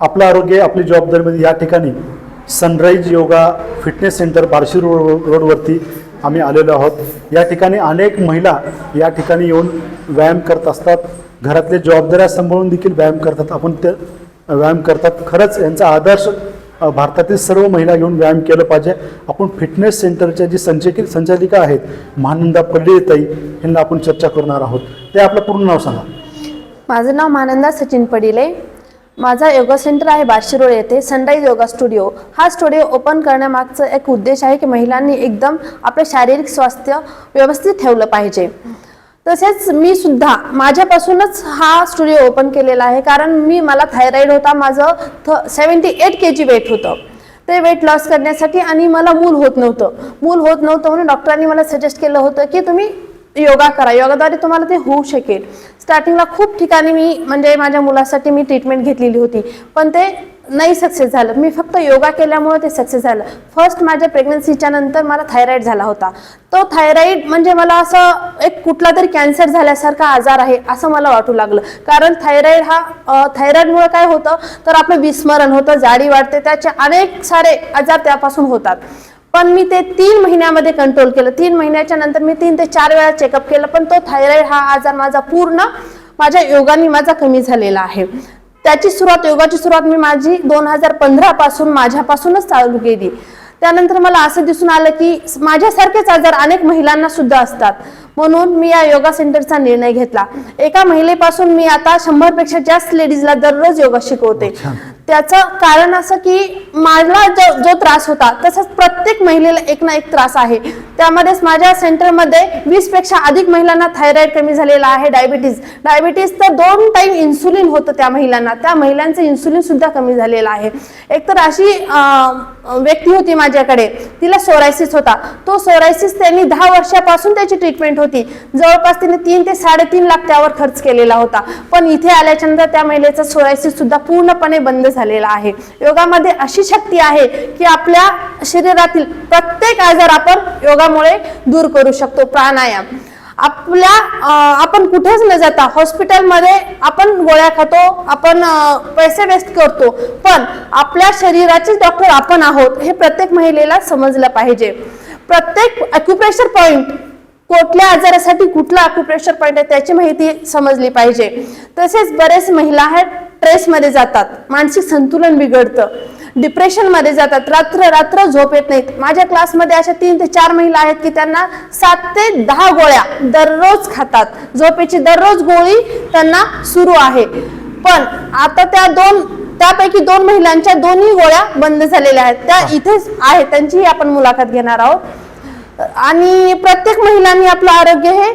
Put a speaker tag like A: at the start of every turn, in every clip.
A: आपलं आरोग्य आपली जबाबदारीमध्ये म्हणजे या ठिकाणी sunrise yoga fitness centre Barshi road रोडवरती आम्ही आलेलो आहोत. या ठिकाणी अनेक महिला या ठिकाणी येऊन व्यायाम करत असतात. घरातले जबाबदाऱ्या सांभाळून देखील व्यायाम करतात. आपण ते व्यायाम करतात. खरंच यांचा आदर्श भारतातील सर्व महिला घेऊन व्यायाम केलं पाहिजे. आपण फिटनेस सेंटरच्या जी संचालिक संचालिका आहेत महानंदा पल्लीताई यांना आपण चर्चा करणार आहोत. ते आपलं पूर्ण नाव सांगा.
B: माझं नाव मानंदा सचिन पडिले. माझा योगा सेंटर आहे बाशिरोळ येथे सनराईज योगा स्टुडिओ. हा स्टुडिओ ओपन करण्यामागचं एक उद्देश आहे की महिलांनी एकदम आपलं शारीरिक स्वास्थ्य व्यवस्थित ठेवलं पाहिजे. तसेच मी सुद्धा माझ्यापासूनच हा स्टुडिओ ओपन केलेला आहे कारण मी मला थायरॉईड होता माझं थ seventy eight K G weight होतं. ते वेट लॉस करण्यासाठी आणि मला मूल होत नव्हतं. मूल होत नव्हतं म्हणून डॉक्टरांनी मला सजेस्ट केलं होतं की तुम्ही योगा करा. योगाद्वारे तुम्हाला ते होऊ शकेल. स्टार्टिंगला खूप ठिकाणी मी म्हणजे माझ्या मुलासाठी मी ट्रीटमेंट घेतलेली होती. पण ते नाही सक्सेस झालं. मी फक्त योगा केल्यामुळे ते सक्सेस झालं. फर्स्ट माझ्या प्रेग्नन्सीच्या नंतर मला थायरॉईड झाला होता. तो थायरॉईड म्हणजे मला असं एक कुठला तरी कॅन्सर झाल्यासारखा आजार आहे असं मला वाटू लागलं. कारण थायरॉईड हा थायरॉईडमुळे काय होतं? तर आपलं विस्मरण होतं जाडी वाढते त्याचे अनेक सारे आजार त्यापासून होतात. पण मी ते तीन महिन्यामध्ये कंट्रोल केलं. तीन महिन्याच्या नंतर मी तीन ते चार वेळा चेकअप केलं पण तो थायरॉईड हा आजार माझा पूर्ण माझ्या योगाने माझा कमी झालेला आहे. त्याची सुरुवात योगाची सुरुवात मी माझी दोन हजार पंधरा पासून माझ्यापासूनच चालू केली. त्यानंतर मला असं दिसून आलं की माझ्यासारखेच आजार अनेक महिलांना सुद्धा असतात. म्हणून मी या योगा सेंटरचा निर्णय घेतला. एका महिलेपासून मी आता शंभरपेक्षा जास्त लेडीजला दररोज योगा शिकवते. त्याचं कारण असं की मला जो जो त्रास होता तसंच प्रत्येक महिलेला एक ना एक त्रास आहे. त्यामध्येच माझ्या सेंटरमध्ये वीसपेक्षा अधिक महिलांना थायरॉइड कमी झालेला आहे डायबिटीज. डायबिटीज तर दोन टाईम इन्सुलिन होतं त्या महिलांना. त्या महिलांचं इन्सुलिन सुद्धा कमी झालेलं आहे. एक तर अशी व्यक्ती होती माझ्याकडे. तिला सोरायसिस होता. तो सोरायसिस त्यांनी दहा वर्षापासून त्याची ट्रीटमेंट होती. जवळपास तिने तीन ते साडेतीन लाख त्यावर खर्च केलेला होता. पण इथे आल्याच्यानंतर त्या महिलेचा सोरायसिस सुद्धा पूर्णपणे बंद झालेला आहे. योगामध्ये अशी शक्ती आहे की आपल्या शरीरातील प्रत्येक आजार आपण योगामुळे दूर करू शकतो. प्राणायाम. आपल्या आपण कुठेच न जाता हॉस्पिटलमध्ये आपण गोळ्या खातो आपण पैसे वेस्ट करतो. पण आपल्या शरीराचे डॉक्टर आपण आहोत हे प्रत्येक महिलेला समजलं पाहिजे. प्रत्येक अक्युप्रेशर पॉइंट कुठल्या आजारासाठी कुठला अक्युप्रेशर पॉईंट आहे त्याची माहिती समजली पाहिजे. तसेच बरेच महिला आहेत ट्रेसमध्ये जातात. मानसिक संतुलन बिघडतं. डिप्रेशनमध्ये जातात. रात्र रात्र झोप येत नाहीत. माझ्या क्लासमध्ये अशा तीन ते चार महिला आहेत की त्यांना सात ते दहा गोळ्या दररोज खातात. झोपेची दररोज गोळी त्यांना सुरू आहे. पण आता त्या दोन त्यापैकी दोन महिलांच्या दोन्ही गोळ्या बंद झालेल्या आहेत. त्या इथेच आहेत. त्यांचीही आपण मुलाखत घेणार आहोत. आणि प्रत्येक महिलांनी आपलं आरोग्य हे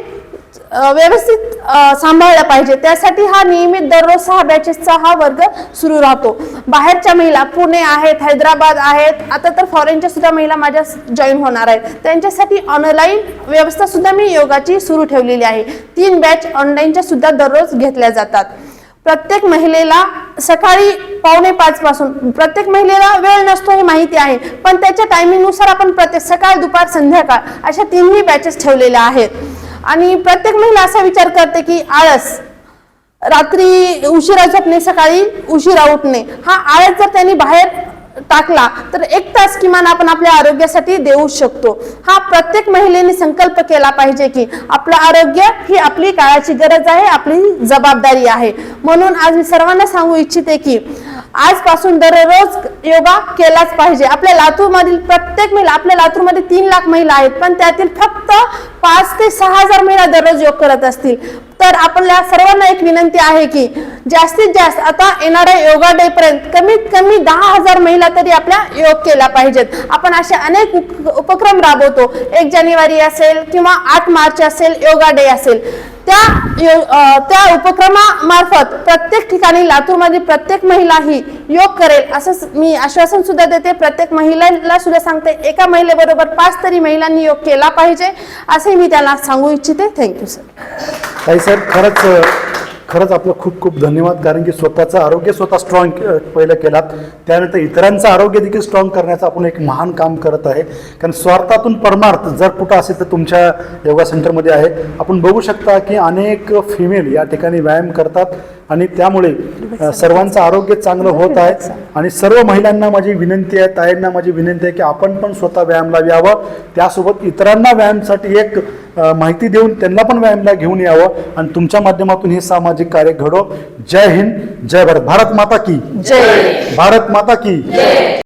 B: व्यवस्थित सांभाळला पाहिजे. त्यासाठी हा नियमित दररोज सहा बॅचेसचा हा वर्ग सुरू राहतो. बाहेरच्या महिला पुणे आहेत हैदराबाद आहेत. आता तर फॉरेनच्या सुद्धा महिला माझ्या जॉईन होणार आहेत. त्यांच्यासाठी ऑनलाईन व्यवस्था सुद्धा मी योगाची सुरू ठेवलेली आहे. तीन बॅच ऑनलाईनच्या सुद्धा दररोज घेतल्या जातात. प्रत्येक महिलेला सकाळी पावणे पाच पासून प्रत्येक महिलेला वेळ नसतो हे माहिती आहे पण त्याच्या टायमिंगनुसार आपण प्रत्येक सकाळ दुपार संध्याकाळ अशा तिन्ही बॅचेस ठेवलेल्या आहेत. आणि प्रत्येक महिला असा विचार करते की आळस रात्री उशिरा झोपणे सकाळी उशिरा उठणे. हा आळस जर त्यांनी बाहेर टाकला तर एक तास किमान आपण आपल्या आरोग्यासाठी देऊ शकतो. हा प्रत्येक महिलेने संकल्प केला पाहिजे की आपलं आरोग्य ही आपली काळाची गरज आहे आपली जबाबदारी आहे. म्हणून आज मी सर्वांना सांगू इच्छिते की आजपासून दररोज योगा केलाच पाहिजे. आपल्या लातूरमधील प्रत्येक महिला आपल्या लातूरमध्ये तीन लाख महिला आहेत पण त्यातील फक्त पाच ते सहा हजार महिला दररोज योग करत असतील. तर आपल्या सर्वांना एक विनंती आहे की जास्तीत जास्त आता येणाऱ्या योगा डे पर्यंत कमीत कमी दहा हजार महिला तरी आपल्या योग केला पाहिजेत. आपण असे अनेक उप- उपक्रम राबवतो. एक जानेवारी असेल किंवा आठ मार्च असेल योगा डे असेल. त्या यो- त्या उपक्रमामार्फत प्रत्येक ठिकाणी लातूरमध्ये प्रत्येक महिला ही योग करेल असं मी आश्वासन सुद्धा देते. प्रत्येक महिलेला सुद्धा सांगते एका महिलेबरोबर पाच तरी महिलांनी योग केला पाहिजे असे मी त्यांना सांगू इच्छिते. थँक्यू सर
A: ताई खरंच खरंच आपलं खूप खूप धन्यवाद कारण की स्वतःचं आरोग्य स्वतः स्ट्रॉंग पहिलं केलात. त्यानंतर इतरांचं आरोग्य देखील स्ट्रॉंग करण्याचं आपण एक महान काम करत आहे. कारण स्वार्थातून परमार्थ जर कुठं असेल तर तुमच्या योगा सेंटरमध्ये आहे. आपण बघू शकता की अनेक फिमेल या ठिकाणी व्यायाम करतात आणि त्यामुळे सर्वांचं आरोग्य चांगलं होत आहे. आणि सर्व महिलांना माझी विनंती आहे ताईंना माझी विनंती आहे की आपण पण स्वतः व्यायामला यावं त्यासोबत इतरांना व्यायामसाठी एक माहिती देऊन त्यांना पण व्यायामला घेऊन यावं आणि तुमच्या माध्यमातून हे सामाजिक कार्य घडो. जय हिंद जय भारत. भारत माता की.
B: जय.
A: भारत माता की.